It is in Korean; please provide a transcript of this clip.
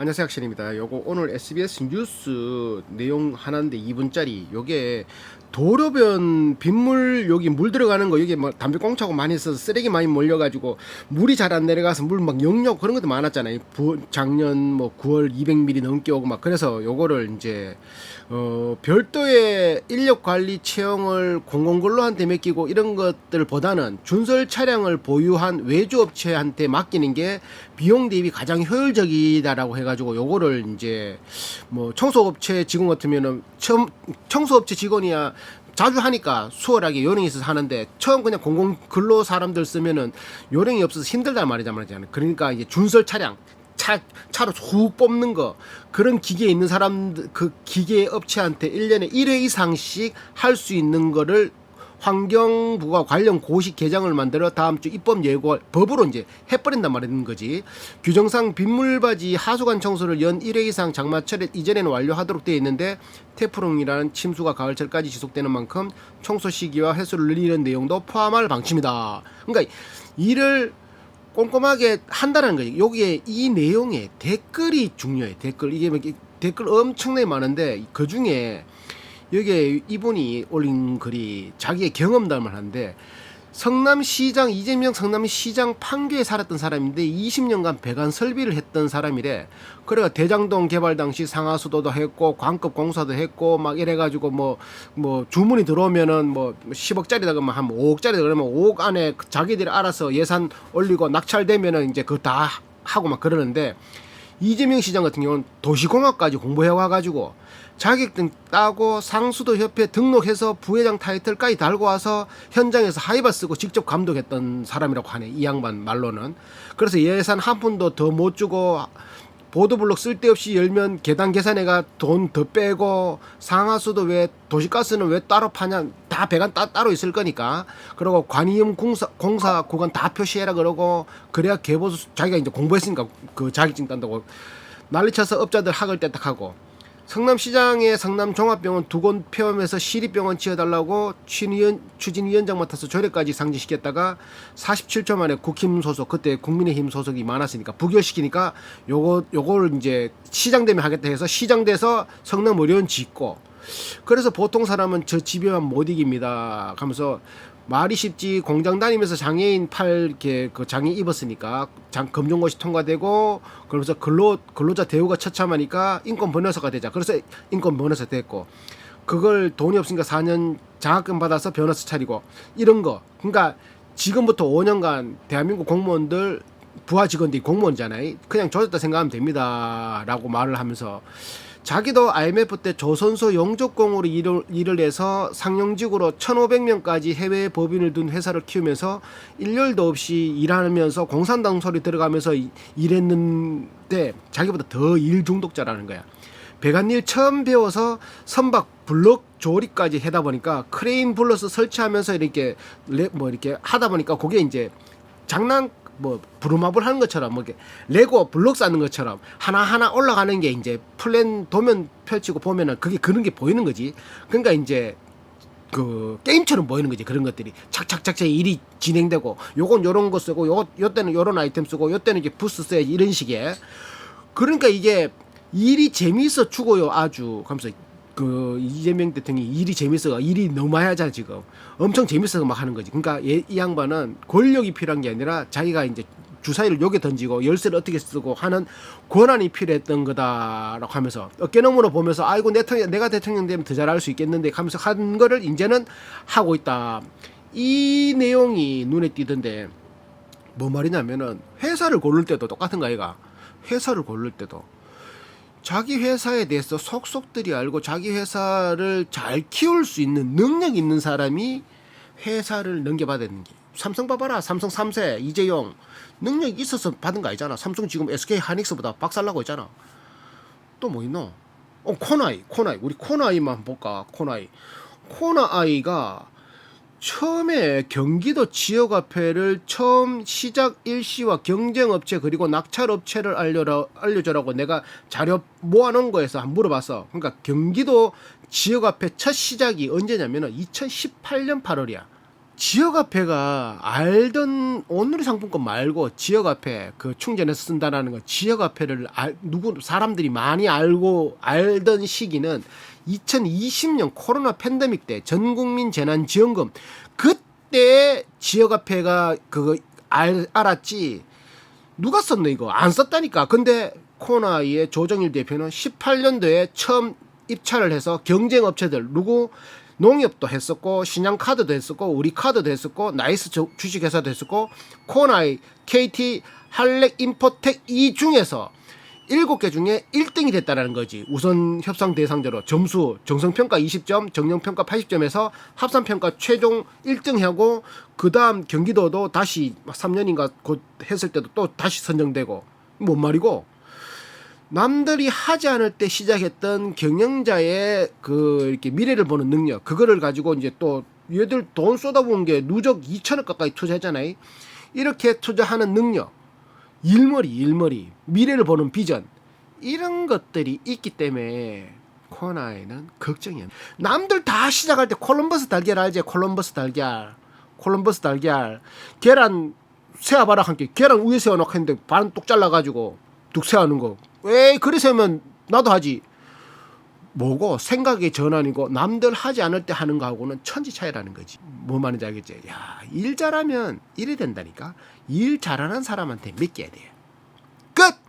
안녕하세요 학신입니다. 요거 오늘 SBS 뉴스 내용 하나인데 2분짜리 요게 도로변 빗물 여기 물 들어가는 거 여기 뭐 담배 꽁차고 많이 있어서 쓰레기 많이 몰려가지고 물이 잘 안 내려가서 물 막 역력 그런 것도 많았잖아요. 부, 작년 뭐 9월 200mm 넘게 오고 막 그래서 요거를 이제 어 별도의 인력 관리 채용을 공공근로한테 맡기고 이런 것들보다는 준설 차량을 보유한 외주업체한테 맡기는 게 비용 대비 가장 효율적이다라고 해가 지고 요거를 이제 뭐 청소업체 직원 같으면은 처음 청소업체 직원이야 자주 하니까 수월하게 요령이 있어서 하는데 처음 그냥 공공 근로 사람들 쓰면은 요령이 없어서 힘들단 말이잖아요. 그러니까 이제 준설 차량 차, 차로 훅 뽑는 거 그런 기계에 있는 사람들 그 기계 업체한테 1년에 1회 이상씩 할 수 있는 거를 환경부가 관련 고시 개정을 만들어 다음 주 입법 예고 법으로 이제 해버린단 말인 거지. 규정상 빗물바지 하수관 청소를 연 1회 이상 장마철 이전에는 완료하도록 되어 있는데 태풍이라는 침수가 가을철까지 지속되는 만큼 청소 시기와 횟수를 늘리는 내용도 포함할 방침이다. 그러니까 이를 꼼꼼하게 한다는 거지. 여기에 이 내용에 댓글이 중요해. 댓글 이게 뭐 댓글 엄청나게 많은데 그 중에 여기에 이분이 올린 글이 자기의 경험담을 하는데 성남시장 이재명 성남시장 판교에 살았던 사람인데 20년간 배관 설비를 했던 사람이래. 그래가 대장동 개발 당시 상하수도도 했고 광급 공사도 했고 막 이래가지고 뭐뭐 주문이 들어오면은 뭐 10억짜리다 그러면 한 5억짜리다 그러면 5억 안에 자기들이 알아서 예산 올리고 낙찰되면은 이제 그거 다 하고 막 그러는데 이재명 시장 같은 경우는 도시공학까지 공부해 와가지고 자격증 따고 상수도 협회 등록해서 부회장 타이틀까지 달고 와서 현장에서 하이바 쓰고 직접 감독했던 사람이라고 하네 이 양반 말로는. 그래서 예산 한 푼도 더 못 주고 보도블록 쓸데없이 열면 계단 계산해가 돈 더 빼고 상하수도 왜 도시가스는 왜 따로 파냐 다 배관 따, 따로 있을 거니까. 그리고 관이음 공사, 공사 구간 다 표시해라 그러고 그래야 개보수 자기가 이제 공부했으니까 그 자격증 딴다고 난리쳐서 업자들 학을 떼딱하고 성남시장의 성남종합병원 두 곳 폐업해서 시립병원 지어달라고 추진위원, 추진위원장 맡아서 조례까지 상지시켰다가 47초 만에 국힘 소속 그때 국민의힘 소속이 많았으니까 부결시키니까 요거 요걸 이제 시장 되면 하겠다 해서 시장 돼서 성남 의료원 짓고 그래서 보통 사람은 저 집에만 못 이깁니다. 하면서 말이 쉽지 공장 다니면서 장애인 팔 이렇게 그 장애 입었으니까 장 검정고시 통과되고 그러면서 근로 근로자 대우가 처참하니까 인권 변호사가 되자. 그래서 인권 변호사 됐고 그걸 돈이 없으니까 4년 장학금 받아서 변호사 차리고 이런 거. 그러니까 지금부터 5년간 대한민국 공무원들 부하 직원들이 공무원이잖아요. 그냥 조졌다 생각하면 됩니다 라고 말을 하면서 자기도 IMF 때 조선소 영조공으로 일을, 일을 해서 상용직으로 1,500명까지 해외 법인을 둔 회사를 키우면서 일렬도 없이 일하면서 공산당 소리 들어가면서 이- 일했는데 자기보다 더 일 중독자라는 거야. 배관일 처음 배워서 선박 블럭 조립까지 하다 보니까 크레인 불러서 설치하면서 이렇게 레, 뭐 이렇게 하다 보니까 그게 이제 장난 뭐 부루마블 하는 것처럼 뭐 이렇게 레고 블록 쌓는 것처럼 하나 하나 올라가는 게 이제 플랜 도면 펼치고 보면은 그게 그런 게 보이는 거지. 그러니까 이제 그 게임처럼 보이는 거지 그런 것들이. 착착착착 일이 진행되고 요건 요런 거 쓰고 요 요때는 요런 아이템 쓰고 요때는 이제 부스 써야지 이런 식의. 그러니까 이게 일이 재미있어 죽어요 아주. 하면서 그 이재명 대통령이 일이 재밌어 일이 너무 하잖아 지금. 엄청 재밌어서 막 하는 거지. 그러니까 얘- 이 양반은 권력이 필요한 게 아니라 자기가 이제 주사위를 여기 던지고 열쇠를 어떻게 쓰고 하는 권한이 필요했던 거다라고 하면서 어깨너머로 보면서 아이고 내 통- 내가 대통령 되면 더 잘할 수 있겠는데 하면서 한 거를 이제는 하고 있다. 이 내용이 눈에 띄던데 뭐 말이냐면은 회사를 고를 때도 똑같은 거 아이가. 회사를 고를 때도 자기 회사에 대해서 속속들이 알고 자기 회사를 잘 키울 수 있는 능력 있는 사람이 회사를 넘겨받아야 되는 게 삼성 봐봐라. 삼성 3세 이재용 능력 있어서 받은 거 아니잖아. 삼성 지금 SK 하이닉스보다 박살나고 있잖아. 또 뭐 있노? 어 코나이 코나이. 우리 코나이만 볼까? 코나이. 코나아이가 처음에 경기도 지역화폐를 처음 시작 일시와 경쟁업체 그리고 낙찰업체를 알려라, 알려줘라고 내가 자료 모아놓은 거에서 한번 물어봤어. 그러니까 경기도 지역화폐 첫 시작이 언제냐면은 2018년 8월이야. 지역화폐가 알던 오늘의 상품권 말고 지역화폐 그 충전해서 쓴다라는 거 지역화폐를 알, 누구 사람들이 많이 알고 알던 시기는 2020년 코로나 팬데믹 때 전국민 재난지원금. 그때 지역화폐가 그거 알, 알았지. 누가 썼노 이거? 안 썼다니까. 근데 코나이의 조정일 대표는 18년도에 처음 입찰을 해서 경쟁업체들 누구 농협도 했었고 신양카드도 했었고 우리카드도 했었고 나이스 저- 주식회사도 했었고 코나이 KT 할렉 인포텍 이 중에서 일곱 개 중에 1등이 됐다라는 거지. 우선 협상 대상자로 점수 정성평가 20점, 정령평가 80점에서 합산평가 최종 1등하고 그다음 경기도도 다시 3년인가 곧 했을 때도 또 다시 선정되고 뭔 말이고 남들이 하지 않을 때 시작했던 경영자의 그 이렇게 미래를 보는 능력 그거를 가지고 이제 또 얘들 돈 쏟아부은 게 누적 2천억 가까이 투자했잖아요. 이렇게 투자하는 능력 일머리 일머리 미래를 보는 비전 이런 것들이 있기 때문에 코나에는 걱정이야. 남들 다 시작할 때 콜럼버스 달걀 알지? 콜럼버스 달걀, 콜럼버스 달걀, 계란 세어봐라 함께 계란 위에 세워놓고 했는데 반뚝 잘라가지고 뚝 세우는 거. 왜 그래 세우면 나도 하지. 뭐고 생각의 전환이고 남들 하지 않을 때 하는 거하고는 천지 차이라는 거지. 뭐 말인지 알겠지? 야, 일 잘하면 이래 된다니까. 일 잘하는 사람한테 맡겨야 돼. 끝.